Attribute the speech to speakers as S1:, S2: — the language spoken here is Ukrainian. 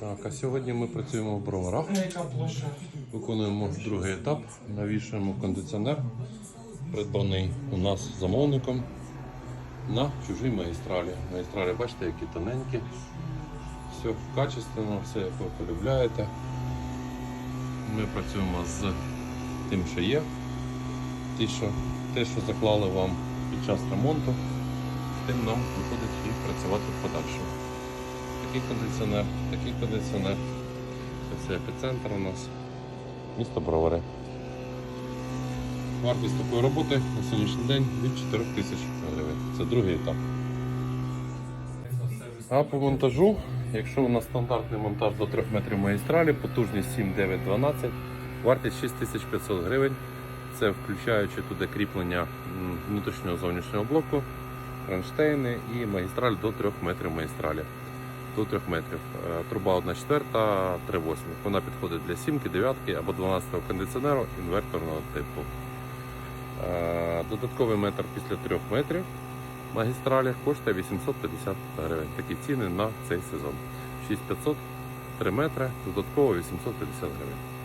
S1: Так, а сьогодні ми працюємо в броварах. Виконуємо другий етап. Навішуємо кондиціонер, придбаний у нас замовником на чужій магістралі. Магістралі, бачите, які тоненькі. Все качественно, все як ви полюбляєте. Ми працюємо з тим, що є. Ті, що, те, що заклали вам під час ремонту, тим нам виходить і працювати в подальшому. Такий кондиціонер, такий кондиціонер. Це епіцентр у нас. Місто Бровари. Вартість такої роботи на сьогоднішній день від 4 тисяч гривень. Це другий етап. А по монтажу, якщо у нас стандартний монтаж до 3 метрів магістралі, потужність 7, 9, 12, вартість 6500 гривень. Це включаючи туди кріплення внутрішнього зовнішнього блоку, кронштейни і магістраль до 3 метрів магістралі. До 3 метрів. Е, Труба 1 четверта, 3 восьмих. Вона підходить для 7, 9 або 12 кондиціонеру інверторного типу. Е, Додатковий метр після 3 метрів магістралі коштує 850 гривень. Такі ціни на цей сезон. 6500, 3 метри, додатково 850 гривень.